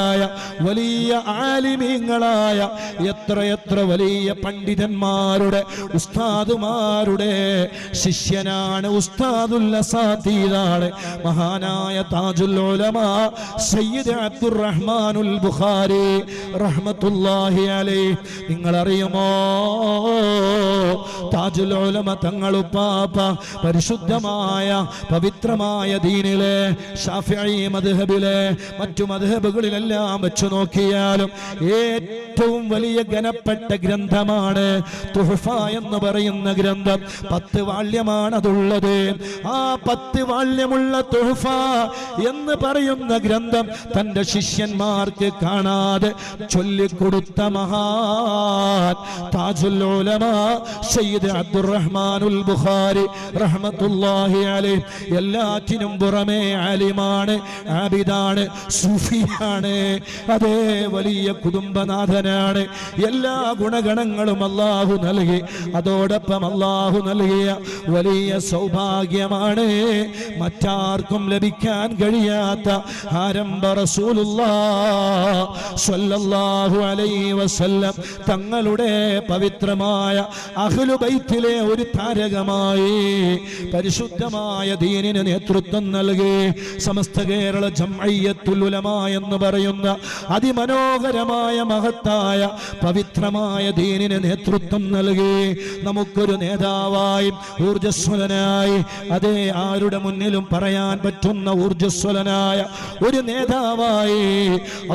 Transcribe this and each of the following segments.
ആയ വലിയ ആലിമീങ്ങളായ എത്ര എത്ര വലിയ പണ്ഡിതന്മാരുടെ ഉസ്താദുമാരുടെ ശിഷ്യനാണ് ഉസ്താദുൽ അസാതീദാണ് മഹാനായ താജുൽ ഉലമ സയ്യിദ് അബ്ദുറഹ്മാനുൽ ബുഖാരി റഹ്മത്തുള്ളാഹി അലൈഹി. നിങ്ങൾ അറിയുമോ താജുൽ ഉലമ തങ്ങളുപ്പാപ്പ പരിശുദ്ധമായ പവിത്രമായ ദീനിലെ ഷാഫിഈ മദ്ഹബിലെ മറ്റു മദ്ഹബുകളിലെല്ലാം വെച്ചു നോക്കിയാലും ഏറ്റവും വലിയ ഘനപ്പെട്ട ഗ്രന്ഥമാണ് തുഹഫ എന്ന് പറയുന്ന ഗ്രന്ഥം. പത്ത് വാള്യമാണ് അതുള്ളത് ആ പത്ത് വാള്യമുള്ള തുഹഫ എന്ന് പറയുന്ന ഗ്രന്ഥം തന്റെ ശിഷ്യന്മാർക്ക് കാണാതെ ചൊല്ലിക്കൊടുത്ത മഹാൻ താജുൽ സയ്യിദ് ബുഖാരി റഹ്മത്തുള്ളാഹി അലൈഹി. എല്ലാറ്റിനും പുറമേ ആലിമാണ് ആബിദാണ് സൂഫിയാണ് അതേ വലിയ കുടുംബനാഥനാണ്. എല്ലാ ഗുണഗണങ്ങളും അള്ളാഹു നൽകി. അതോടൊപ്പം അള്ളാഹു നൽകിയ വലിയ സൗഭാഗ്യമാണ് മറ്റാർക്കും ലഭിക്കാൻ കഴിയാത്ത ആരംഭ റസൂലുള്ളാഹു അലൈഹി വസല്ലം. തങ്ങളുടെ പവിത്രമായ അഹ്ലുബൈത്തിലെ ഒരു താരകമായി പരിശുദ്ധമായ ദീനിന് നേതൃത്വം നൽകി. സമസ്ത കേരള ജംഅയ്യത്തുൽ ഉലമ എന്ന് പറയുന്ന അതിമനോഹരമായ മഹത്തായ പവിത്രമായ ദീനിന് നേതൃത്വം നൽകി. നമുക്കൊരു നേതാവായി ഊർജസ്വലനായി അതേ ആരുടെ മുന്നിലും പറയാൻ പറ്റുന്ന ഊർജസ്വലനായ ഒരു നേതാവായി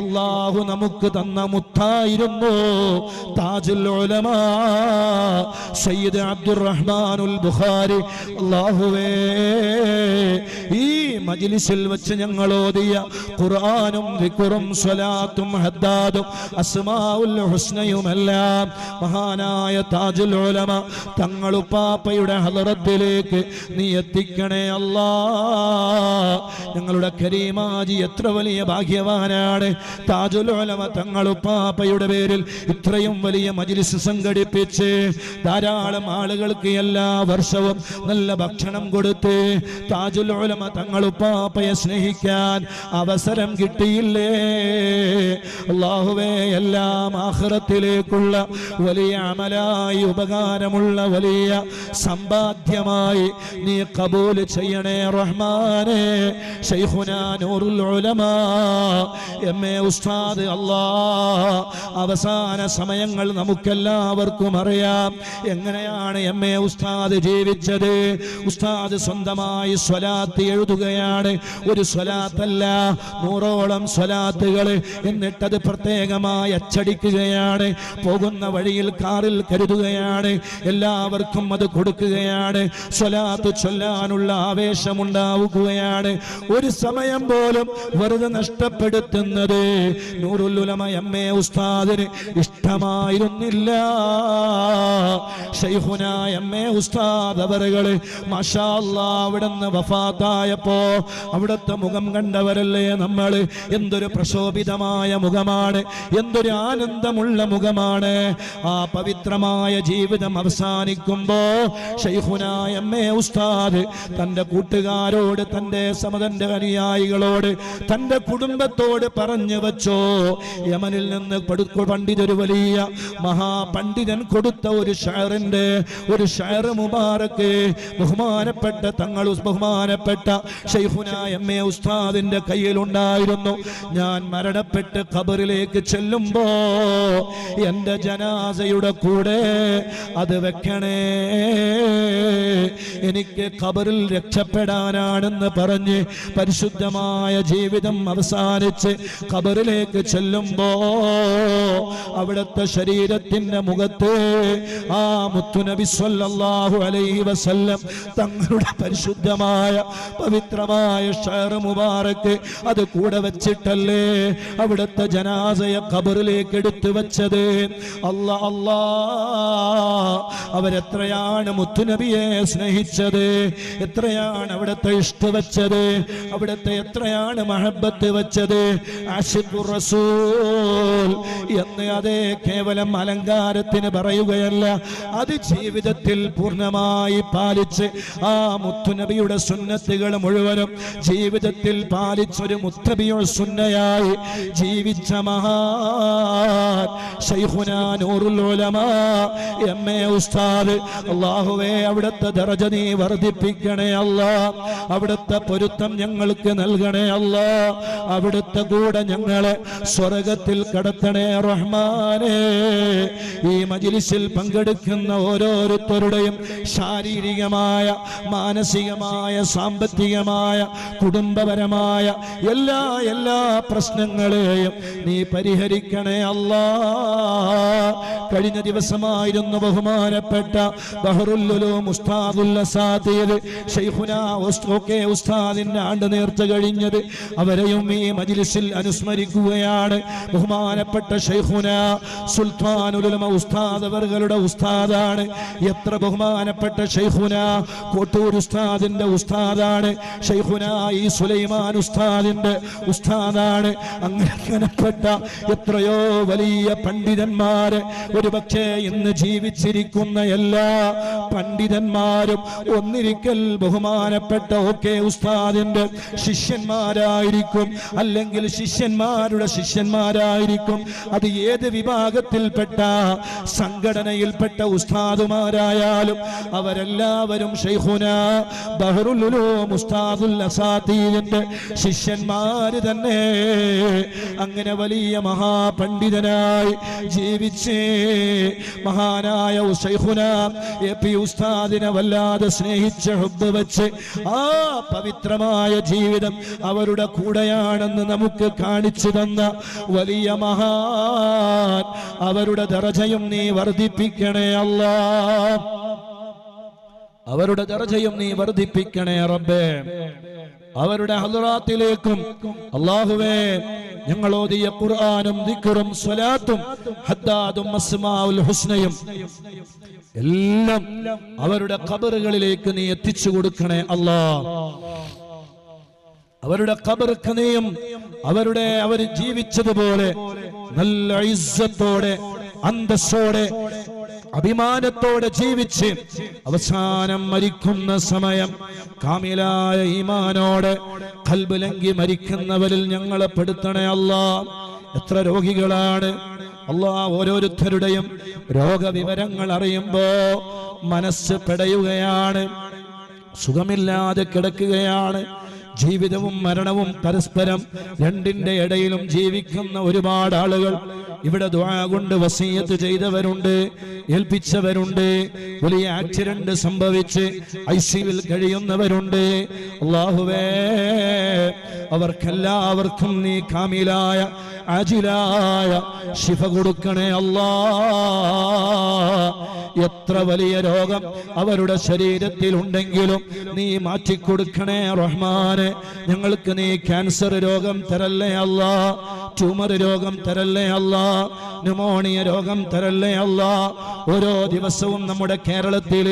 അള്ളാഹു നമുക്ക് തന്ന മുത്തായിരുന്നു താജുൽ സയ്യിദ് അബ്ദുറഹ്മാനുൽ ബുഖാരി. അള്ളാഹുവേ ഈ മജിലിസിൽ വെച്ച് ഞങ്ങൾ ഓതിയ ഖുർആനും വിക്കുറും സ്വലാത്തും ഹദ്ദാദും അസ്മാഉൽ ഹുസ്നയുമെല്ലാം മഹാനായ താജുൽ ഉലമ തങ്ങളുപ്പാപ്പയുടെ ഹലറത്തിലേക്ക് നീ എത്തിക്കണേ അല്ലാ. ഞങ്ങളുടെ കരീമാജി എത്ര വലിയ ഭാഗ്യവാനാണ്. താജുൽ ഉലമ തങ്ങളുപ്പാപ്പയുടെ പേരിൽ ഇത്രയും വലിയ മജ്ലിസ് സംഘടിപ്പിച്ച് ധാരാളം ആളുകൾക്ക് എല്ലാ വർഷവും നല്ല ഭക്ഷണം കൊടുത്ത് താജുൽ ഉലമ തങ്ങളുപ്പാപ്പയെ സ്നേഹിക്കാൻ അവസരം കിട്ടിയില്ലേ? അള്ളാഹുവേ എല്ലാം ആഹ്റത്തിലേക്കുള്ള വലിയ അമലായി ഉപകാരമുള്ള വലിയ സമ്പാദ്യമായി നീ കബൂൽ ചെയ്യണേ റഹ്മാനെ. ഉസ്താദ് അവസാന സമയങ്ങൾ നമുക്കെല്ലാവർക്കും അറിയാം. എങ്ങനെയാണ് എം എ ഉസ്താദ് ജീവിച്ചത്? ഉസ്താദ് സ്വന്തമായി സ്വലാത്ത് എഴുതുകയാണ്. ഒരു സ്വലാത്തല്ല നൂറോളം സ്വലാത്തുകൾ എന്നിട്ടത് പ്രത്യേകമായി അച്ചടിക്കുകയാണ്. പോകുന്ന വഴിയിൽ കാറിൽ കരുതുകയാണ്. എല്ലാവർക്കും അത് കൊടുക്കുകയാണ്. സ്വലാത്ത് ചൊല്ലാനുള്ള ആവേശമുണ്ടാവുകയാണ്. ഒരു സമയം പോലും വെറുതെ നഷ്ടപ്പെടുത്തുന്നത് എ ഉസ്താദിന് ഇഷ്ടമായിരുന്നില്ല. എ ഉസ്താദ് അവറുകൾ മാഷാ അല്ലാ അവിടുന്ന് വഫാത്തായപ്പോ അവിടുത്തെ മുഖം കണ്ടവരല്ലേ നമ്മൾ എന്തൊരു പ്രശോഭിതമായ മുഖമാണ്. എന്തൊരു ആനന്ദമുള്ള മുഖമാണ്. ആ പവിത്രമായ ജീവിതം അവസാനിക്കുമ്പോ ഷൈഹുനായ ഉസ്താദ് തന്റെ കൂട്ടുകാരോട് തന്റെ സമതന്റെ അനുയായികളോട് തന്റെ കുടുംബത്തോട് പറഞ്ഞു വച്ചോ യമനിൽ നിന്ന് പണ്ഡിതൊരു വലിയ മഹാപണ്ഡിതൻ കൊടുത്ത ഒരു ഷയറിന്റെ ഒരു ഷയർ മുബാറക്ക് ബഹുമാനപ്പെട്ട തങ്ങൾ ബഹുമാനപ്പെട്ട ഷെയ്ഖുന എം എ ഉസ്താദിന്റെ കയ്യിലുണ്ടായിരുന്നു. ഞാൻ മരണപ്പെട്ട് ഖബറിലേക്ക് ചെല്ലുമ്പോ എന്റെ ജനാസയുടെ കൂടെ അത് വെക്കണേ. എനിക്ക് ഖബറിൽ രക്ഷപ്പെടാനാണെന്ന് പറഞ്ഞ് പരിശുദ്ധമായ ജീവിതം അവസാനിച്ച് ഖബറിലേക്ക് ചെല്ലുമ്പോ അവിടുത്തെ ശരീരത്തിന്റെ മുഖത്ത് ആ മുത്തുനബി സ്വല്ലല്ലാഹു അലൈഹി വസല്ലം തങ്ങളുടെ പരിശുദ്ധമായ പവിത്രമായ ഷഹർ മുബാറക്ക് അത് കൂടെ വെച്ചിട്ടല്ലേ അവിടുത്തെ ജനാസയെ ഖബറിലേക്ക് എടുത്തു വച്ചത്. അല്ല അല്ലാ. അവരെത്രയാണ് മുത്തുനബിയെ സ്നേഹിച്ചത്? എത്രയാണ് അവിടുത്തെ ഇഷ്ട വച്ചത്? അവിടുത്തെ എത്രയാണ് മഹബത്ത് വച്ചത്? റസൂൽ എന്ന് അതേ കേവലം അലങ്കാരത്തിന് പറയുകയല്ല അത് ജീവിതത്തിൽ പൂർണമായി പാലിച്ച് ആ മുത്തുനബിയുടെ സുന്നത്തുകൾ മുഴുവനും ജീവിതത്തിൽ പാലിച്ചൊരു മുത്തബിയോ സുന്നയാ. പണ്ഡിതനായി ജീവിച്ച മഹാൻ എം എ ഉസ്താദ്. അവിടുത്തെ ദറജ നീ വർദ്ധിപ്പിക്കണേ അല്ല. അവിടുത്തെ പൊരുത്തം ഞങ്ങൾക്ക് നൽകണേ അല്ല. അവിടുത്തെ കൂടെ ഞങ്ങളെ സ്വർഗത്തിൽ കടത്തണേ റഹ്മാനേ. ഈ മജിലിസിൽ പങ്കെടുക്കുന്ന ഓരോരുത്തരുടെയും ശാരീരികമായ മാനസികമായ സാമ്പത്തികമായ കുടുംബപരമായ എല്ലാ എല്ലാ പ്രശ്നങ്ങളെയും നീ പരിഹരിക്കണേ അല്ല. കഴിഞ്ഞ ദിവസമായിരുന്നു ബഹുമാനപ്പെട്ട ആണ്ട് നേർച്ച കഴിഞ്ഞത് അവരെയും ഈ മജിലിസിൽ അനുസ്മരിക്കുകയാണ്. ബഹുമാനപ്പെട്ട ഷെയ്ഖുന സുൽത്താനുലുമ ഉസ്താദ് അവരുടെ ഉസ്താദാണ്. എത്ര ബഹുമാനപ്പെട്ട ഷെയ്ഖുന കോട്ടൂർ ഉസ്താദിന്റെ ഉസ്താദാണ്. ഷെയ്ഖുന ഈ സുലൈമാൻ ഉസ്താദിന്റെ ഉസ്താദാണ്. അങ്ങനെപ്പെട്ട എത്രയോ വലിയ പണ്ഡിതന്മാര് ഒരു പക്ഷേ ഇന്ന് ജീവിച്ചിരിക്കുന്ന എല്ലാ പണ്ഡിതന്മാരും ഒന്നിരിക്കൽ ബഹുമാനപ്പെട്ട ഒക്കെ ഉസ്താദിന്റെ ശിഷ്യന്മാരായിരിക്കും. അല്ലെങ്കിൽ ശിഷ്യന്മാരുടെ ശിഷ്യന്മാരായിരിക്കും. അത് ഏത് വിഭാഗത്തിൽപ്പെട്ട സംഘടനയിൽപ്പെട്ട ഉസ്താദുമാരായാലും അവരെല്ലാവരും ഷെയ്ഹുന ബഹറുലുലോ ഉസ്താദുൽ അസാദീദിന്റെ ശിഷ്യന്മാര് തന്നെ. അങ്ങനെ വലിയ മഹാപണ്ഡിതനായി ജീവിച്ച് മഹാനായ ഷെയ്ഖുന എ പി ഉസ്താദിനെ വല്ലാതെ സ്നേഹിച്ച് ഹുബ് വെച്ച് ആ പവിത്രമായ ജീവിതം അവരുടെ കൂടെയാണെന്ന് നമുക്ക് കാണിച്ചു തന്ന വലിയ മഹാൻ അവരുടെ ദറജയും നീ വർദ്ധിപ്പിക്കണേ അല്ല. അവരുടെ ദർജയും നീ വർദ്ധിപ്പിക്കണേ റബ്ബേ. അവരുടെ ഹലുറാത്തിലേക്കും അള്ളാഹുവേ ഞങ്ങൾ ഓതിയ ഖുർആനും ദിക്റും സ്വലാത്തും ഹദ്ദാദും അസ്മാഉൽ ഹുസ്നയും എല്ലാം അവരുടെ ഖബറുകളിലേക്ക് നീ എത്തിച്ചു കൊടുക്കണേ അല്ലാ. അവരുടെ ഖബർക്ക് നീയും അവരുടെ അവർ ജീവിച്ചതുപോലെ നല്ല ഇസ്സത്തോടെ അന്തസ്സോടെ അഭിമാനത്തോടെ ജീവിച്ച് അവസാനം മരിക്കുന്ന സമയം കാമിലായ ഈമാനോടെ കൽബുലങ്കി മരിക്കുന്നവരിൽ ഞങ്ങളെ പെടുത്തണേ അല്ല. എത്ര രോഗികളാണ്. അല്ലാ ഓരോരുത്തരുടെയും രോഗവിവരങ്ങൾ അറിയുമ്പോ മനസ്സ് പെടയുകയാണ്. സുഖമില്ലാതെ കിടക്കുകയാണ്. ജീവിതവും മരണവും പരസ്പരം രണ്ടിന്റെ ഇടയിലും ജീവിക്കുന്ന ഒരുപാട് ആളുകൾ ഇവിടെ ദുആ കൊണ്ട് വസീയത്ത് ചെയ്തവരുണ്ട് ഏൽപ്പിച്ചവരുണ്ട് വലിയ ആക്സിഡന്റ് സംഭവിച്ച് ഐ സിയിൽ കഴിയുന്നവരുണ്ട്. അള്ളാഹുവേ അവർക്കെല്ലാവർക്കും നീ കാമിലായ അജിലായ ശിഫ കൊടുക്കണേ അല്ലാ. എത്ര വലിയ രോഗം അവരുടെ ശരീരത്തിൽ ഉണ്ടെങ്കിലും നീ മാറ്റിക്കൊടുക്കണേ റഹ്മാനെ. ഞങ്ങൾക്ക് നീ ക്യാൻസർ രോഗം തരല്ലേ അല്ല? ട്യൂമർ രോഗം തരല്ലേ അല്ല? ന്യൂമോണിയ രോഗം തരല്ലേ അല്ല. ഓരോ ദിവസവും നമ്മുടെ കേരളത്തിൽ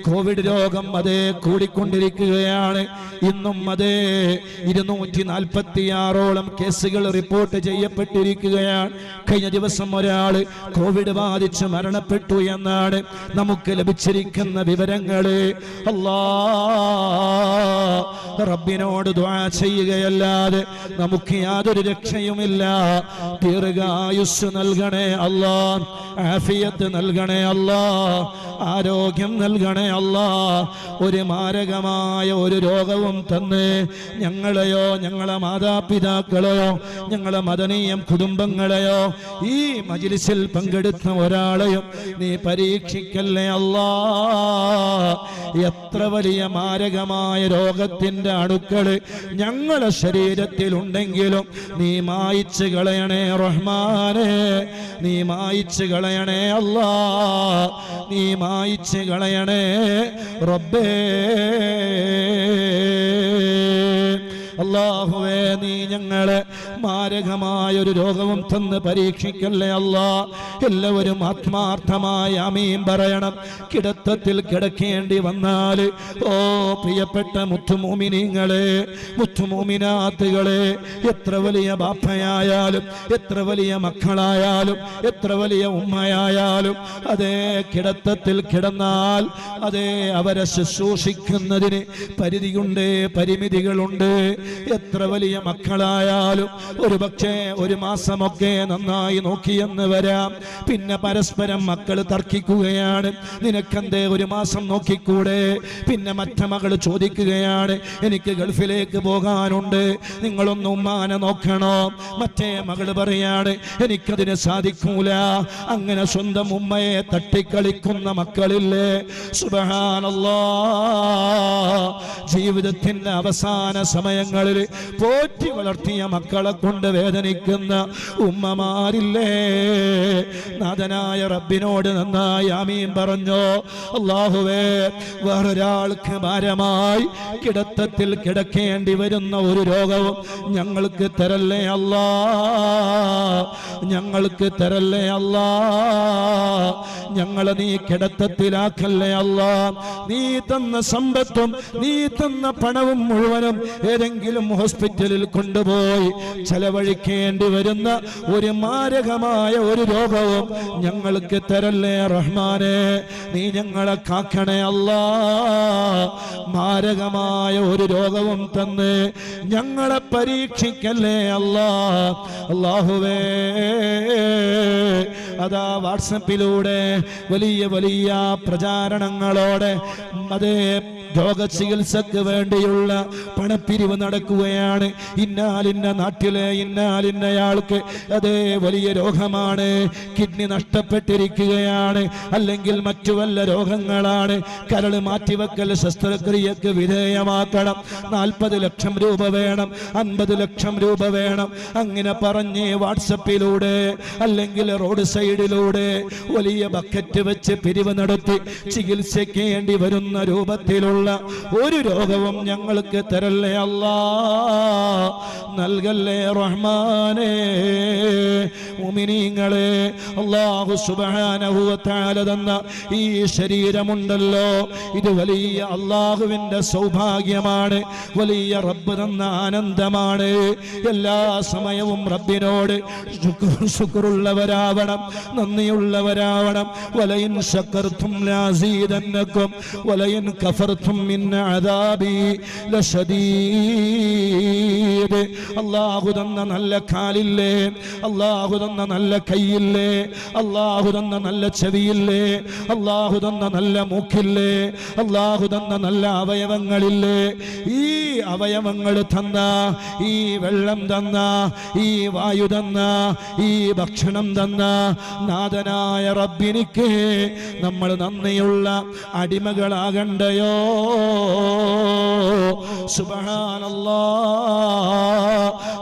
കോവിഡ് രോഗം അതേ കൂടിക്കൊണ്ടിരിക്കുകയാണ്. ഇന്നും അതേ ഇരുന്നൂറ്റി നാൽപ്പത്തിയാറോളം കേസുകൾ റിപ്പോർട്ട് ചെയ്യപ്പെട്ടിരിക്കുകയാണ്. കഴിഞ്ഞ ദിവസം ഒരാൾ കോവിഡ് ബാധിച്ച് മരണപ്പെട്ടു എന്നാണ് നമുക്ക് ലഭിച്ചിരിക്കുന്ന വിവരങ്ങൾ. അല്ലാ റബ്ബിനോട് ദ്വാ ചെയ്യുകയല്ലാതെ നമുക്ക് യാതൊരു രക്ഷയുമില്ല. ദീർഘായുസ് നൽകണേ അല്ലാ. ആഫിയത്ത് നൽകണേ അല്ലാ. ആരോഗ്യം നൽകണേ അല്ലാ. ഒരു മാരകമായ ഒരു രോഗവും തന്ന് ഞങ്ങളെയോ ഞങ്ങളെ മാതാപിതാക്കളെയോ ഞങ്ങളെ മദനീയം കുടുംബങ്ങളെയോ ഈ മജിലിസിൽ പങ്കെടുത്ത ഒരാളെയും നീ പരീക്ഷിക്കല്ലേ അല്ലാ. എത്ര വലിയ മാരകമായ രോഗത്തിന്റെ അണുക്കൾ ഞങ്ങളെ ശരീരത്തിലുണ്ടെങ്കിലും നീ മായിച്ച് കളയണേ റഹ്മാനെ. നീ മായിച്ചു കളയണേ അല്ല. നീ മായിച്ചു കളയണേ റബ്ബേ. അള്ളാഹുവേ നീ ഞങ്ങളെ മാരകമായ ഒരു രോഗവും തന്ന് പരീക്ഷിക്കല്ലേ അല്ലാ? എല്ലാവരും ആത്മാർത്ഥമായ അമീം പറയണം. കിടത്തത്തിൽ കിടക്കേണ്ടി വന്നാൽ ഓ പ്രിയപ്പെട്ട മുത്തുമോമിനിങ്ങളെ മുത്തുമോമിനാത്തുകളെ എത്ര വലിയ ബാപ്പയായാലും എത്ര വലിയ മക്കളായാലും എത്ര വലിയ ഉമ്മയായാലും അതേ കിടത്തത്തിൽ കിടന്നാൽ അതേ അവരെ ശുശ്രൂഷിക്കുന്നതിന് പരിധിയുണ്ട് പരിമിതികളുണ്ട്. എത്ര വലിയ മക്കളായാലും ഒരു പക്ഷേ ഒരു മാസമൊക്കെ നന്നായി നോക്കിയെന്ന് വരാം. പിന്നെ പരസ്പരം മക്കൾ തർക്കിക്കുകയാണ്. നിനക്കെന്തേ ഒരു മാസം നോക്കിക്കൂടെ? പിന്നെ മറ്റ മകൾ ചോദിക്കുകയാണ്. എനിക്ക് ഗൾഫിലേക്ക് പോകാനുണ്ട്. നിങ്ങളൊന്ന് ഉമ്മാനെ നോക്കണോ? മറ്റേ മകൾ പറയാണ് എനിക്കതിന് സാധിക്കൂല. അങ്ങനെ സ്വന്തം ഉമ്മയെ തട്ടിക്കളിക്കുന്ന മക്കളില്ലേ? സുബഹാനല്ലോ. ജീവിതത്തിന്റെ അവസാന സമയങ്ങളിൽ പോറ്റി വളർത്തിയ മക്കളെ കൊണ്ട് വേദനിക്കുന്ന ഉമ്മമാരില്ലേ? നാഥനായ റബ്ബിനോട് നന്നായി ആമീൻ പറഞ്ഞോ? അള്ളാഹുവേ വേറൊരാൾക്ക് ഭാരമായി കിടത്തത്തിൽ കിടക്കേണ്ടി വരുന്ന ഒരു രോഗവും ഞങ്ങൾക്ക് തരല്ലേ അല്ലാ? ഞങ്ങൾക്ക് തരല്ലേ അല്ലാ? ഞങ്ങളെ നീ കിടത്തത്തിലാക്കല്ലേ അല്ലാ? നീ തന്ന സമ്പത്തും നീ തന്ന പണവും മുഴുവനും ഏതെങ്കിലും ഹോസ്പിറ്റലിൽ കൊണ്ടുപോയി ചെലവഴിക്കേണ്ടി വരുന്ന ഒരു മാരകമായ ഒരു രോഗവും ഞങ്ങൾക്ക് തരല്ലേ റഹ്മാനെ? നീ ഞങ്ങളെ കാക്കണേ അല്ല. മാരകമായ ഒരു രോഗവും തന്ന് ഞങ്ങളെ പരീക്ഷിക്കല്ലേ അല്ല. അള്ളാഹുവേ അതാ വാട്സപ്പിലൂടെ വലിയ വലിയ പ്രചാരണങ്ങളോടെ അതേ രോഗചികിത്സക്ക് വേണ്ടിയുള്ള പണപ്പിരിവ് നടക്കുകയാണ്. ഇന്നാലിന്ന നാട്ടിലെ ഇന്നാലിന്നയാൾക്ക് അതേ വലിയ രോഗമാണ്. കിഡ്നി നഷ്ടപ്പെട്ടിരിക്കുകയാണ്. അല്ലെങ്കിൽ മറ്റു വല്ല രോഗങ്ങളാണ്. കരൾ മാറ്റിവെക്കൽ ശസ്ത്രക്രിയക്ക് വിധേയമാക്കണം. നാൽപ്പത് ലക്ഷം രൂപ വേണം. അൻപത് ലക്ഷം രൂപ വേണം. അങ്ങനെ പറഞ്ഞ് വാട്സപ്പിലൂടെ അല്ലെങ്കിൽ റോഡ് സൈഡിലൂടെ വലിയ ബക്കറ്റ് വെച്ച് പിരിവ് നടത്തി ചികിത്സിക്കേണ്ടി വരുന്ന രൂപത്തിലുള്ള ഒരു രോഗവും ഞങ്ങൾക്ക് തരല്ലേ അല്ലാ. നൽകല്ലേ റഹ്മാനേ. മുമിനീങ്ങളെ അള്ളാഹു സുബാനഹുവത്താല തന്ന ഈ ശരീരമുണ്ടല്ലോ. ഇത് വലിയ അള്ളാഹുവിന്റെ സൗഭാഗ്യമാണ്. വലിയ റബ്ബ് തന്ന ആനന്ദമാണ്. എല്ലാ സമയവും റബ്ബിനോട് ശുക്രുള്ളവരാവണം നന്ദിയുള്ളവരാവണം. വലയിൻ ശക്കർത്തും ലാസീതന്നക്കും വലയിൻ കഫർത്തും മിൻ അദാബി ലശദീദ് അല്ലാഹു തന്ന നല്ല കാലില്ലേ? അല്ലാഹു തന്ന നല്ല കൈയില്ലേ? അല്ലാഹു തന്ന നല്ല ചെവിയില്ലേ? അല്ലാഹു തന്ന നല്ല മൂക്കില്ലേ? അല്ലാഹു തന്ന നല്ല അവയവങ്ങളില്ലേ? ഈ അവയവങ്ങൾ തന്ന ഈ വെള്ളം തന്ന ഈ വായു തന്ന ഈ ഭക്ഷണം തന്ന. നാഥനായ റബ്ബിനിക്ക് നമ്മൾ നന്ദിയുള്ള അടിമകളാകണ്ടയോ? സുബഹാനല്ലാ.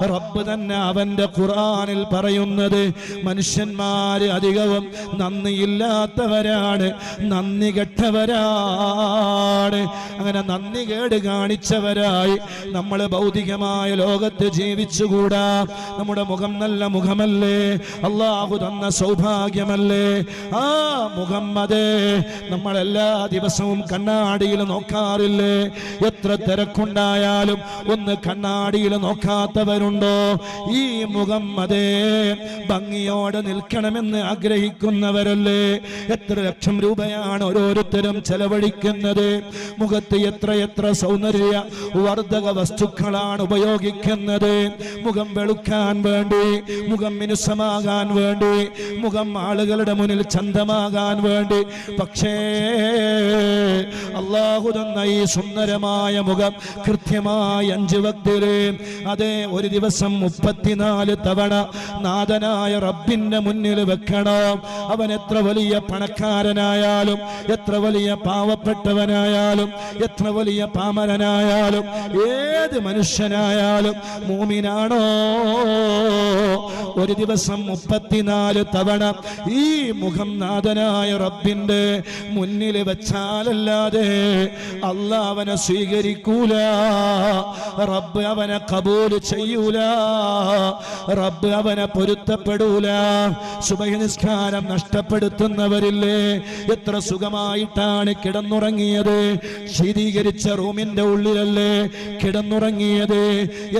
റബ്ബ് തന്നെ അവന്റെ ഖുർആനിൽ പറയുന്നത് മനുഷ്യന്മാര് അധികവും നന്ദിയില്ലാത്തവരാണ് നന്ദി കെട്ടവരാണ്. അങ്ങനെ നന്ദി കേട് കാണിച്ചവരായി നമ്മൾ ഭൗതികമായ ലോകത്ത് ജീവിച്ചുകൂടാ. നമ്മുടെ മുഖം നല്ല മുഖമല്ലേ? അള്ളാഹു തന്ന സൗഭാഗ്യമല്ലേ? ആ മുഖം അതേ നമ്മൾ എല്ലാ ദിവസവും കണ്ണാടിയിൽ നോക്കാറില്ലേ? എത്ര തിരക്കുണ്ടായാലും ഒന്ന് കണ്ണാടിയിൽ നോക്കാത്തവരുണ്ടോ. ഈ മുഖം അതേ. ഭംഗിയോടെ നിൽക്കണമെന്ന് ആഗ്രഹിക്കുന്നവരല്ലേ? എത്ര ലക്ഷം രൂപയാണ് ഓരോരുത്തരും ചെലവഴിക്കുന്നത്? മുഖത്ത് എത്ര എത്ര സൗന്ദര്യ വർദ്ധക വസ്തുക്കളാണ് ഉപയോഗിക്കുന്നത്? മുഖം വെളുക്കാൻ വേണ്ടി മുഖം മിനുസമാകാൻ വേണ്ടി മുഖം ആളുകളുടെ മുന്നിൽ ചന്തമാകാൻ വേണ്ടി. പക്ഷേ അള്ളാഹു തന്ന ഈ സുന്ദരമായ മുഖം കൃത്യമായി അഞ്ച് വക്തിൽ അതേ ഒരു ദിവസം മുപ്പത്തിനാല് തവണ നാഥനായ റബ്ബിന്റെ മുന്നിൽ വെക്കണം. അവൻ എത്ര വലിയ പണക്കാരനായാലും എത്ര വലിയ പാവപ്പെട്ടവനായാലും എത്ര വലിയ പാമരനായാലും ഏത് മനുഷ്യനായാലും മൂമിനാണോ. ഒരു ദിവസം മുപ്പത്തിനാല് തവണ ഈ മുഖം നാഥനായ റബ്ബിന്റെ മുന്നിൽ വെച്ചാലല്ലാതെ അല്ല അവനെ സ്വീകരിക്കൂല. റബ്ബ് അവനെ കബൂൽ കബൂൽ ചെയ്യൂല റബ്ബ് അവനെ പൊരുത്തപ്പെടൂല. സുബഹി നിസ്കാരം നഷ്ടപ്പെടുത്തുന്നവരില്ലേ? എത്ര സുഖമായിട്ടാണ് കിടന്നുറങ്ങിയത്. ശീതീകരിച്ച റൂമിന്റെ ഉള്ളിലല്ലേ കിടന്നുറങ്ങിയത്.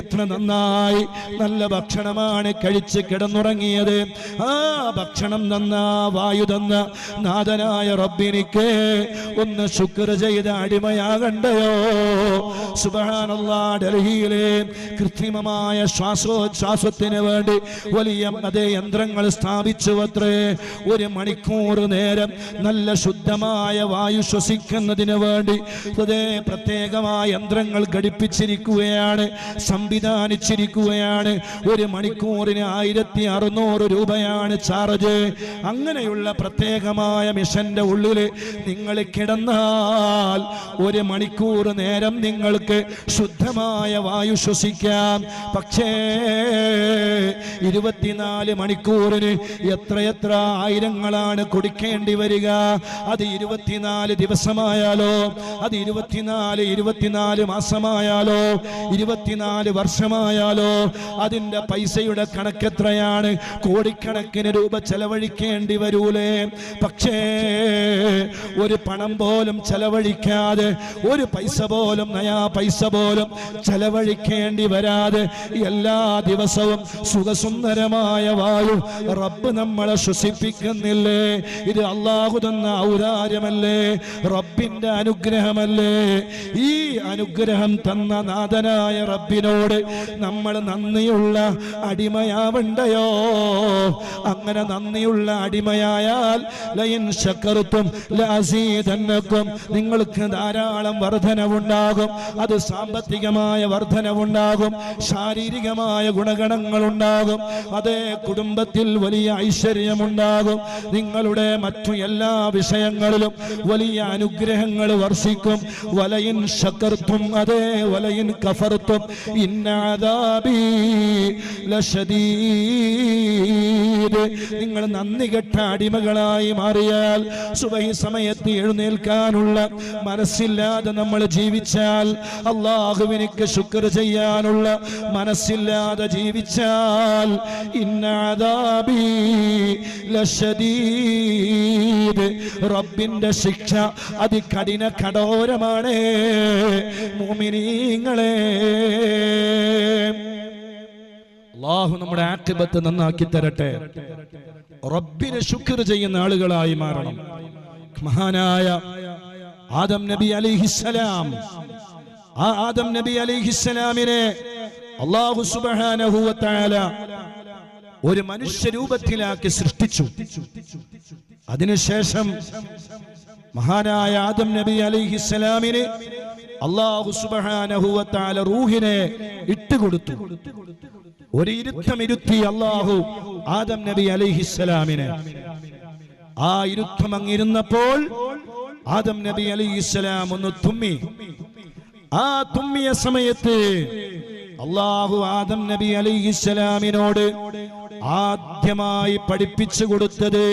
എത്ര നന്നായി നല്ല ഭക്ഷണമാണ് കഴിച്ച് കിടന്നുറങ്ങിയത്. ആ ഭക്ഷണം നന്നാ വായു തന്ന നാഥനായ റബ്ബിനിക്ക് ഒന്ന് ശുക്ർ ചെയ്ത അടിമയാകണ്ടയോ? സുബാനുള്ള ഡൽഹിയിലെ കൃത്രിമമായ ശ്വാസോച്ഛ്വാസത്തിന് വേണ്ടി വലിയ അതേ യന്ത്രങ്ങൾ സ്ഥാപിച്ചു അത്രേ ഒരു മണിക്കൂർ നേരം നല്ല ശുദ്ധമായ വായു ശ്വസിക്കുന്നതിന് വേണ്ടി അതേ പ്രത്യേകമായ യന്ത്രങ്ങൾ ഘടിപ്പിച്ചിരിക്കുകയാണ് സംവിധാനിച്ചിരിക്കുകയാണ്. ഒരു മണിക്കൂറിന് ആയിരത്തി അറുന്നൂറ് രൂപയാണ് ചാർജ്. അങ്ങനെയുള്ള പ്രത്യേകമായ മിഷന്റെ ഉള്ളിൽ നിങ്ങൾ കിടന്നാൽ ഒരു മണിക്കൂർ നേരം നിങ്ങൾക്ക് ശുദ്ധമായ വായു ശ്വസിക്കാം. പക്ഷേ ഇരുപത്തിനാല് മണിക്കൂറിന് എത്രയെത്ര ആയിരങ്ങളാണ് കൊടുക്കേണ്ടി വരിക? അത് ഇരുപത്തിനാല് ദിവസമായാലോ? അത് ഇരുപത്തിനാല് ഇരുപത്തിനാല് മാസമായാലോ? ഇരുപത്തിനാല് വർഷമായാലോ? അതിന്റെ പൈസയുടെ കണക്കെത്രയാണ് കോടിക്കണക്കിന് രൂപ ചെലവഴിക്കേണ്ടി വരൂലേ? പക്ഷേ ഒരു പണം പോലും ചെലവഴിക്കാതെ ഒരു പൈസ പോലും നയാ പൈസ പോലും ചെലവഴിക്കേണ്ടി വരാതെ എല്ലാ ദിവസവും സുഖസുന്ദരമായ വായു റബ്ബ് നമ്മളെ ശ്വസിപ്പിക്കുന്നില്ലേ? ഇത് അള്ളാഹു തന്ന ഔദാര്യമല്ലേ? റബ്ബിന്റെ അനുഗ്രഹമല്ലേ? ഈ അനുഗ്രഹം തന്ന നാഥനായ റബ്ബിനോട് നമ്മൾ നന്ദിയുള്ള അടിമയാവണ്ടയോ? അങ്ങനെ നന്ദിയുള്ള അടിമയായാൽ ലയൻ ശക്കറുത്തും ലസീതന്നക്കും നിങ്ങൾക്ക് ധാരാളം വർധനവുണ്ടാകും. അത് സാമ്പത്തികമായ വർധനവുണ്ടാകും. ശാരീരികമായ ഗുണഗണങ്ങൾ ഉണ്ടാകും അതേ കുടുംബത്തിൽ വലിയ ഐശ്വര്യമുണ്ടാകും. നിങ്ങളുടെ മറ്റു എല്ലാ വിഷയങ്ങളിലും വലിയ അനുഗ്രഹങ്ങൾ വർഷിക്കും. വലയിൻ ശക്കർത്തും അതേ വലയിൻ കഫർത്തും. ഇന്നാദാബി നിങ്ങൾ നന്ദി കെട്ട അടിമകളായി മാറിയാൽ സുബഹി സമയത്ത് എഴുന്നേൽക്കാനുള്ള മനസ്സില്ലാതെ നമ്മൾ ജീവിച്ചാൽ അള്ളാഹുവിനിക്ക് ശുക്ർ ചെയ്യാനുള്ള മനസ്സില്ലാതെ ജീവിച്ചാൽ ഇന്നാദാബി റബ്ബിന്റെ ശിക്ഷ അതികഠിന കഠോരമാണ്. മോമിനീങ്ങളെ. അള്ളാഹു നമ്മുടെ ആക്കിബത്ത് നന്നാക്കി തരട്ടെ. റബ്ബിനെ ശുക്ർ ചെയ്യുന്ന ആളുകളായി മാറണം. മഹാനായ ആദം നബി അലിഹിസലാം ആ ആദം നബി അലിഹിസലാമിനെ അള്ളാഹു തആല ഒരു മനുഷ്യരൂപത്തിലാക്കി സൃഷ്ടിച്ചു. അതിനുശേഷം മഹാനായ ആദം നബി അലിഹിസ്സലാമിന് അള്ളാഹു തആല റൂഹിനെ ഇട്ടുകൊടുത്തു. ഒരു ഇരുത്തം ഇരുത്തി അള്ളാഹു ആദം നബി അലിഹിസ്സലാമിനെ ആ ഇരുത്തം അങ്ങിരുന്നപ്പോൾ ആദം നബി അലിഹിസ്സലാം ഒന്ന് തുമ്മി. ആ തുമ്മിയ സമയത്ത് അള്ളാഹു ആദം നബി അലിസ്ലാമിനോട് ആദ്യമായി പഠിപ്പിച്ചു കൊടുത്തത്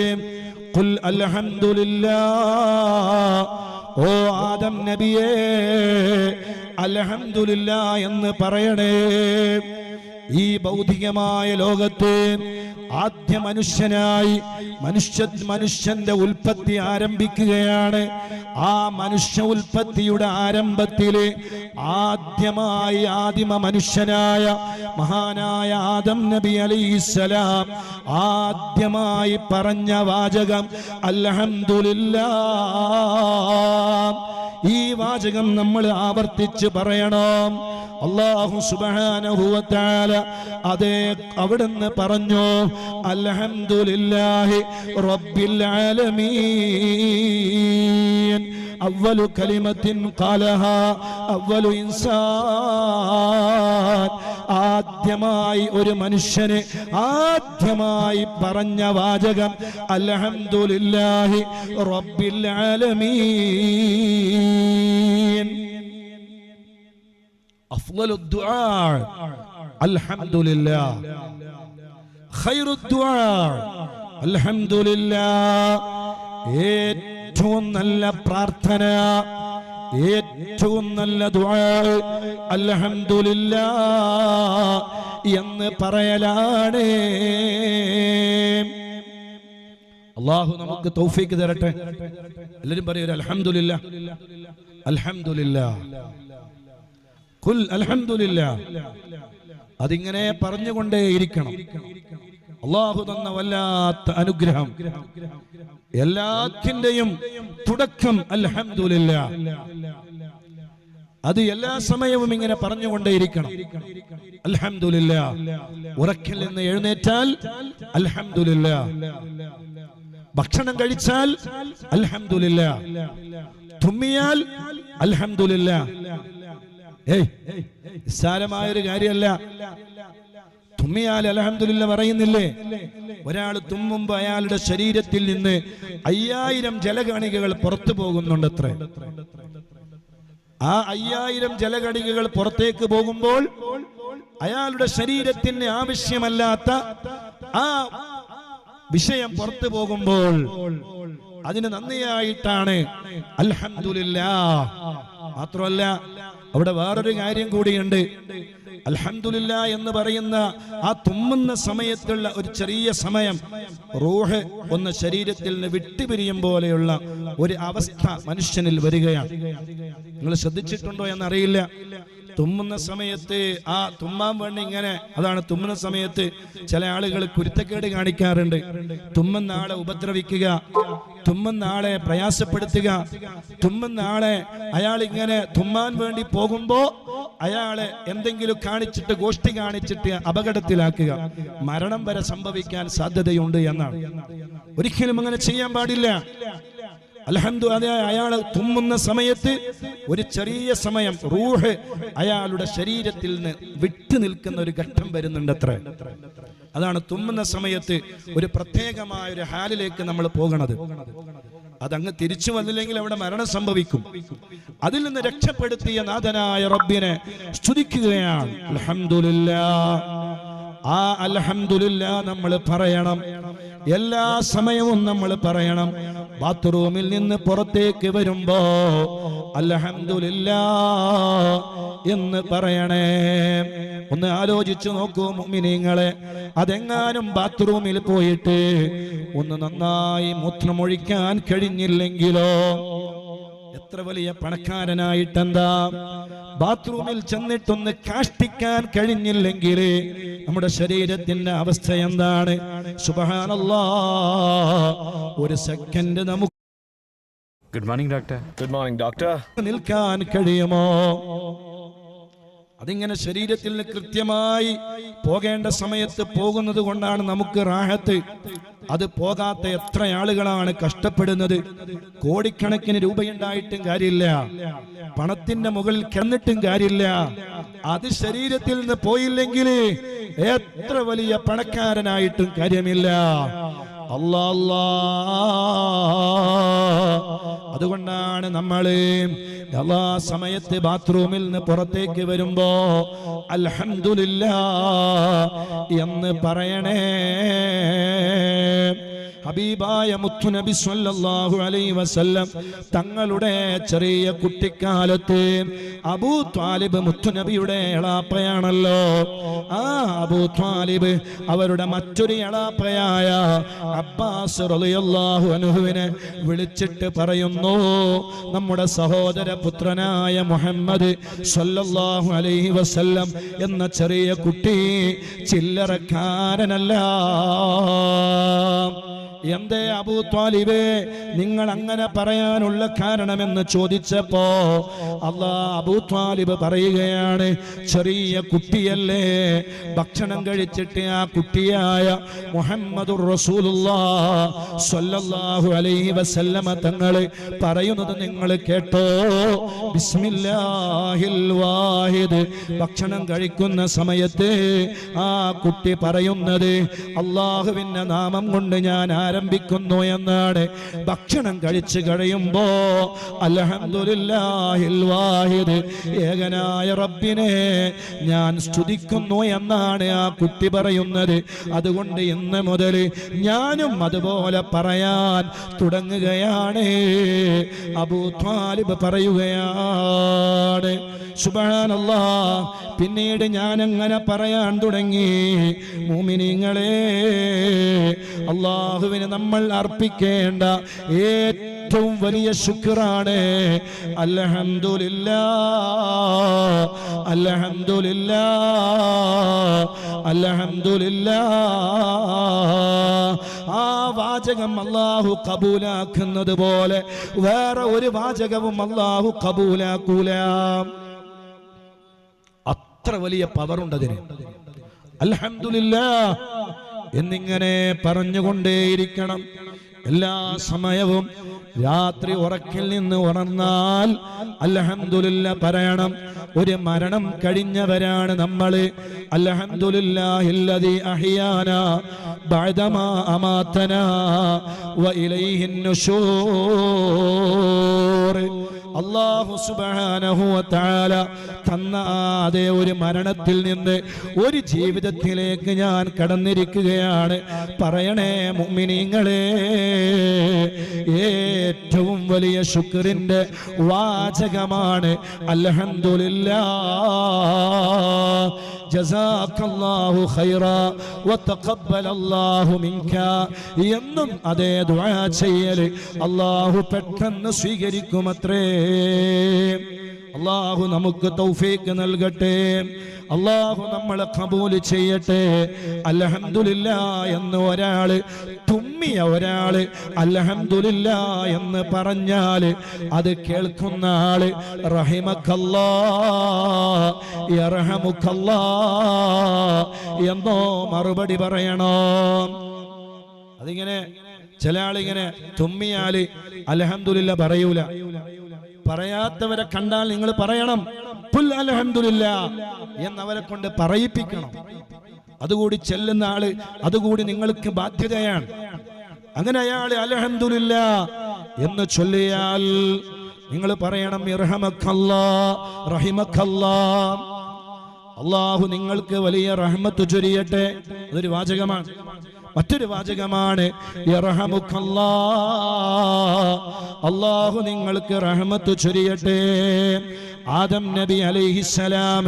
അൽഹംദുലില്ലാ ഓ ആദം നബിയേ അൽഹംദുലില്ലാ എന്ന് പറയണേ. ഈ ഭൗതികമായ ലോകത്തെ ആദ്യ മനുഷ്യനായി മനുഷ്യ മനുഷ്യന്റെ ഉൽപ്പത്തി ആരംഭിക്കുകയാണ്. ആ മനുഷ്യ ഉൽപ്പത്തിയുടെ ആരംഭത്തിൽ ആദ്യമായി ആദിമ മനുഷ്യനായ മഹാനായ ആദം നബി അലൈസലാം ആദ്യമായി പറഞ്ഞ വാചകം അൽഹംദുലില്ലാ ഈ വാചകം നമ്മൾ ആവർത്തിച്ച് പറയണം. അള്ളാഹു തആല അതേ അവിടുന്ന് പറഞ്ഞു അലഹമുല്ലാഹി റബ്ബിൽ ആലമീൻ. അവലു കലിമത്തിൻ കാലഹ അവലു ഇൻസാൻ ആദ്യമായി ഒരു മനുഷ്യനെ ആദ്യമായി പറഞ്ഞ വാചകം അൽഹംദുലില്ലാഹി റബ്ബിൽ ആലമീൻ. അഫ്ളലു ദുആ. അൽഹംദുലില്ലാഹ് ഖൈറു ദുആ. അൽഹംദുലില്ലാഹ് ഏറ്റവും ഏറ്റവും നല്ല പ്രാർത്ഥന ഏറ്റവും നല്ല അൽഹംദുലില്ലാ എന്ന് പറയലാണ്. അള്ളാഹു നമുക്ക് തൗഫീക്ക് തരട്ടെ. എല്ലാരും പറയൂ അൽഹംദുലില്ലാ അൽഹംദുലില്ലാ കുൽ അൽഹംദുലില്ലാ. അതിങ്ങനെ പറഞ്ഞുകൊണ്ടേ ഇരിക്കണം അള്ളാഹു തന്ന വല്ലാത്ത അനുഗ്രഹം. എല്ലാത്തിന്റെയും തുടക്കം അല്ല അത് എല്ലാ സമയവും ഇങ്ങനെ പറഞ്ഞുകൊണ്ടേയിരിക്കണം. അൽഹംദുലില്ല. ഉറക്കിൽ നിന്ന് എഴുന്നേറ്റാൽ അൽഹംദുലില്ല. ഭക്ഷണം കഴിച്ചാൽ അൽഹംദുലില്ല. തുമ്മിയാൽ അൽഹംദുലില്ല. ഏയ് ഒരു കാര്യമല്ല. തുമ്മിയാൽ അലഹമില്ല പറയുന്നില്ലേ? ഒരാൾ തുമ്മുമ്പോ അയാളുടെ ശരീരത്തിൽ നിന്ന് അയ്യായിരം ജലകണികകൾ പുറത്തു പോകുന്നുണ്ടത്ര. ആ അയ്യായിരം ജലകണികകൾ പുറത്തേക്ക് പോകുമ്പോൾ അയാളുടെ ശരീരത്തിന് ആവശ്യമല്ലാത്ത ആ വിഷയം പുറത്തു പോകുമ്പോൾ അതിന് നന്ദിയായിട്ടാണ് അൽഹംദുലില്ലാ. മാത്രമല്ല അവിടെ വേറൊരു കാര്യം കൂടിയുണ്ട്. അൽഹംദുലില്ല എന്ന് പറയുന്ന ആ തുമ്മുന്ന സമയത്തുള്ള ഒരു ചെറിയ സമയം റൂഹ് ഒന്ന് ശരീരത്തിൽ നിന്ന് വിട്ടുപിരിയും പോലെയുള്ള ഒരു അവസ്ഥ മനുഷ്യനിൽ വരികയാണ്. നിങ്ങൾ ശ്രദ്ധിച്ചിട്ടുണ്ടോ എന്നറിയില്ല. തുമ്മുന്ന സമയത്ത് ആ തുമ്മാൻ വേണ്ടി ഇങ്ങനെ അതാണ് തുമ്മുന്ന സമയത്ത് ചില ആളുകൾ കുരുത്തക്കേട് കാണിക്കാറുണ്ട്. തുമ്മുന്ന ആളെ ഉപദ്രവിക്കുക തുമ്മുന്ന ആളെ പ്രയാസപ്പെടുത്തുക തുമ്മുന്ന ആളെ അയാൾ ഇങ്ങനെ തുമ്മാൻ വേണ്ടി പോകുമ്പോ അയാളെ എന്തെങ്കിലും കാണിച്ചിട്ട് ഗോഷ്ടി കാണിച്ചിട്ട് അപകടത്തിലാക്കുക. മരണം വരെ സംഭവിക്കാൻ സാധ്യതയുണ്ട് എന്നാണ്. ഒരിക്കലും അങ്ങനെ ചെയ്യാൻ പാടില്ല. അലഹന്തു അയാൾ തുമ്മുന്ന സമയത്ത് ഒരു ചെറിയ സമയം റൂഹ് അയാളുടെ ശരീരത്തിൽ നിന്ന് വിട്ടു നിൽക്കുന്ന ഒരു ഘട്ടം വരുന്നുണ്ട് അത്ര അതാണ് തുമ്മുന്ന സമയത്ത് ഒരു പ്രത്യേകമായ ഒരു ഹാലിലേക്ക് നമ്മൾ പോകണത്. അതങ്ങ് തിരിച്ചു വന്നില്ലെങ്കിൽ അവിടെ മരണം സംഭവിക്കും. അതിൽ നിന്ന് രക്ഷപ്പെടുത്തിയ നാഥനായ റബ്ബിനെ സ്തുതിക്കുകയാണ്. അൽഹംദുലില്ലാ. ആ അൽഹംദുലില്ല നമ്മൾ പറയണം. എല്ലാ സമയവും നമ്മൾ പറയണം. ബാത്റൂമിൽ നിന്ന് പുറത്തേക്ക് വരുമ്പോ അലഹമില്ല എന്ന് പറയണേ. ഒന്ന് ആലോചിച്ചു നോക്കൂ മിനിങ്ങളെ അതെങ്ങാനും ബാത്റൂമിൽ പോയിട്ട് ഒന്ന് നന്നായി മൂത്രമൊഴിക്കാൻ കഴിഞ്ഞില്ലെങ്കിലോ? എത്ര വലിയ പണക്കാരനായിട്ടെന്താ? ബാത്റൂമിൽ ചെന്നിട്ടൊന്ന് കാഷ്ടിക്കാൻ കഴിഞ്ഞില്ലെങ്കിൽ നമ്മുടെ ശരീരത്തിന്റെ അവസ്ഥ എന്താണ്? സുബഹാനല്ലാ ഒരു സെക്കൻഡ് നമുക്ക് good morning doctor Good morning, doctor. നിൽക്കാൻ കഴിയുമോ? അതിങ്ങനെ ശരീരത്തിൽ നിന്ന് കൃത്യമായി പോകേണ്ട സമയത്ത് പോകുന്നത് കൊണ്ടാണ് നമുക്ക് റാഹത്ത്. അത് പോകാത്ത എത്ര ആളുകളാണ് കഷ്ടപ്പെടുന്നത്. കോടിക്കണക്കിന് രൂപയുണ്ടായിട്ടും കാര്യമില്ല. പണത്തിന്റെ മുകളിൽ കിടന്നിട്ടും കാര്യമില്ല. അത് ശരീരത്തിൽ നിന്ന് പോയില്ലെങ്കിൽ എത്ര വലിയ പണക്കാരനായിട്ടും കാര്യമില്ല. അല്ലാ അതുകൊണ്ടാണ് നമ്മൾ എല്ലാ സമയത്ത് ബാത്റൂമിൽ നിന്ന് പുറത്തേക്ക് വരുമ്പോ അൽഹംദുലില്ലാ എന്ന് പറയണേ. ഹബീബായ മുത്തുനബി സ്വല്ലല്ലാഹു അലൈഹി വസല്ലം തങ്ങളുടെ ചെറിയ കുട്ടിക്കാലത്ത് അബൂ ത്വാലിബ് മുത്തുനബിയുടെ എളാപ്പയാണല്ലോ. ആ അബൂ ത്വാലിബ് അവരുടെ മറ്റൊരു എളാപ്പയായ അബ്ബാസ് റളിയല്ലാഹു അൻഹുവിനെ വിളിച്ചിട്ട് പറയുന്നു നമ്മുടെ സഹോദര പുത്രനായ മുഹമ്മദ് സ്വല്ലല്ലാഹു അലൈഹി വസല്ലം എന്ന ചെറിയ കുട്ടി ചില്ലറക്കാരനല്ല. എന്തേ അബൂ ത്വാലിബേ നിങ്ങൾ അങ്ങനെ പറയാനുള്ള കാരണമെന്ന് ചോദിച്ചപ്പോ അള്ളാ അബൂ ത്വാലിബ് പറയുകയാണ് ചെറിയ കുട്ടിയല്ലേ ഭക്ഷണം കഴിച്ചിട്ട് ആ കുട്ടിയായ മുഹമ്മദുർ റസൂലുള്ളാ സ്വല്ലല്ലാഹു അലൈഹി വസല്ലമ തങ്ങൾ പറയുന്നത് നിങ്ങൾ കേട്ടോ? ബിസ്മില്ലാഹിൽ വാഹിദ്. ഭക്ഷണം കഴിക്കുന്ന സമയത്ത് ആ കുട്ടി പറയുന്നത് അള്ളാഹുവിന്റെ നാമം കൊണ്ട് ഞാൻ ആരംഭിക്കുന്നു എന്നാണ് ഭക്ഷണം കഴിച്ചു കഴിയുമ്പോ വാഹിദ് ഏകനായ റബ്ബിനെ ഞാൻ സ്തുതിക്കുന്നു എന്നാണ് ആ കുട്ടി പറയുന്നത്. അതുകൊണ്ട് ഇന്ന് മുതൽ ഞാനും അതുപോലെ പറയാൻ തുടങ്ങുകയാണ്. അബൂ ത്വാലിബ് പറയുകയാണ് സുബാനല്ലാ പിന്നീട് ഞാൻ അങ്ങനെ പറയാൻ തുടങ്ങി. മൂമിനിങ്ങളെ അള്ളാഹുവിന് നമ്മൾ അർപ്പിക്കേണ്ട ഏറ്റവും വലിയ ശുക്രാണ്. അൽഹംദുലില്ലാ ആ വാചകം അള്ളാഹു കബൂലാക്കുന്നത് പോലെ വേറെ ഒരു വാചകവും അള്ളാഹു കബൂലാക്കൂല. അത്ര വലിയ പവർ അതിന് അൽഹംദുലില്ലാ എന്നിങ്ങനെ പറഞ്ഞുകൊണ്ടേയിരിക്കണം. എല്ലാ സമയവും രാത്രി ഉറക്കിൽ നിന്ന് ഉണർന്നാൽ അല്ലഹന്തുലില്ല പറയണം ഒരു മരണം കഴിഞ്ഞവരാണ് നമ്മൾ അഹിയാന ബഅദമാ അള്ളാഹു സുബാനഹുല തന്ന അതേ ഒരു മരണത്തിൽ നിന്ന് ഒരു ജീവിതത്തിലേക്ക് ഞാൻ കടന്നിരിക്കുകയാണ്. പറയണേ മുമ്മിനിങ്ങളെ ഏറ്റവും വലിയ ശുക്രിന്റെ വാചകമാണ് ജസാക്കല്ലാഹു ഖൈറ വതഖബ്ബലല്ലാഹു എന്നും അതേ ദുആ ചെയ്യൽ. അല്ലാഹു പെട്ടെന്ന് സ്വീകരിക്കുമത്രേ. അള്ളാഹു നമുക്ക് തൗഫീക്ക് നൽകട്ടെ. അള്ളാഹു നമ്മളെ കബൂൽ ചെയ്യട്ടെ. അൽഹംദുലില്ല എന്ന് ഒരാൾ തുമ്മിയ ഒരാൾ അൽഹംദുലില്ല എന്ന് പറഞ്ഞാൽ അത് കേൾക്കുന്ന ആൾ റഹിമക്കല്ലാ എന്നോ മറുപടി പറയണോ. അതിങ്ങനെ ചില ആളിങ്ങനെ തുമ്മിയാൽ അൽഹംദുലില്ല പറയൂല. പറയാത്തവരെ കണ്ടാൽ നിങ്ങൾ പറയണം പുൽ എന്നവരെ കൊണ്ട് പറയിപ്പിക്കണം. അതുകൂടി ചെല്ലുന്ന ആൾ അതുകൂടി നിങ്ങൾക്ക് ബാധ്യതയാണ്. അങ്ങനെ അയാൾ അലഹമില്ല എന്ന് ചൊല്ലിയാൽ നിങ്ങൾ പറയണം അള്ളാഹു നിങ്ങൾക്ക് വലിയ റഹ്മത്ത് ചൊരിയട്ടെ. അതൊരു വാചകമാണ്. മറ്റൊരു വാചകമാണ്. അള്ളാഹു നിങ്ങൾക്ക് റഹമത്ത് ചൊരിയട്ടെ ആദം നബി അലൈഹിസ്സലാം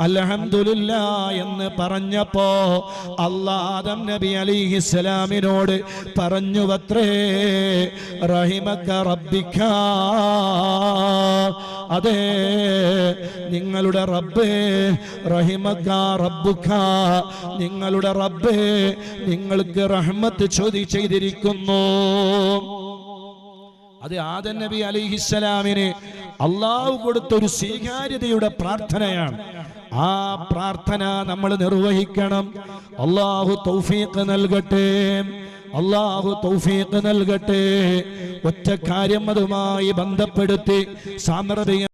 അലഹമുല്ല എന്ന് പറഞ്ഞപ്പോ അല്ലാ ആദം നബി അലിഹിസലാമിനോട് പറഞ്ഞു വത്രേ റഹിമക്ക റബ്ബിക്ക. അതെ നിങ്ങളുടെ റബ്ബേ റഹിമക്ക റബ്ബുക്ക. നിങ്ങളുടെ റബ്ബേ നിങ്ങൾക്ക് റഹ്മത്ത് ചോദി ചെയ്തിരിക്കുന്നു. അത് ആദൻ നബി അലിഹിസ്സലാമിന് അള്ളാഹു കൊടുത്ത ഒരു സ്വീകാര്യതയുടെ പ്രാർത്ഥനയാണ്. ആ പ്രാർത്ഥന നമ്മൾ നിർവഹിക്കണം. അള്ളാഹു തൗഫീഖ് നൽകട്ടെ. അള്ളാഹു തൗഫീഖ് നൽകട്ടെ. ഒറ്റ കാര്യം അതുമായി ബന്ധപ്പെടുത്തി സാമ്രതീയ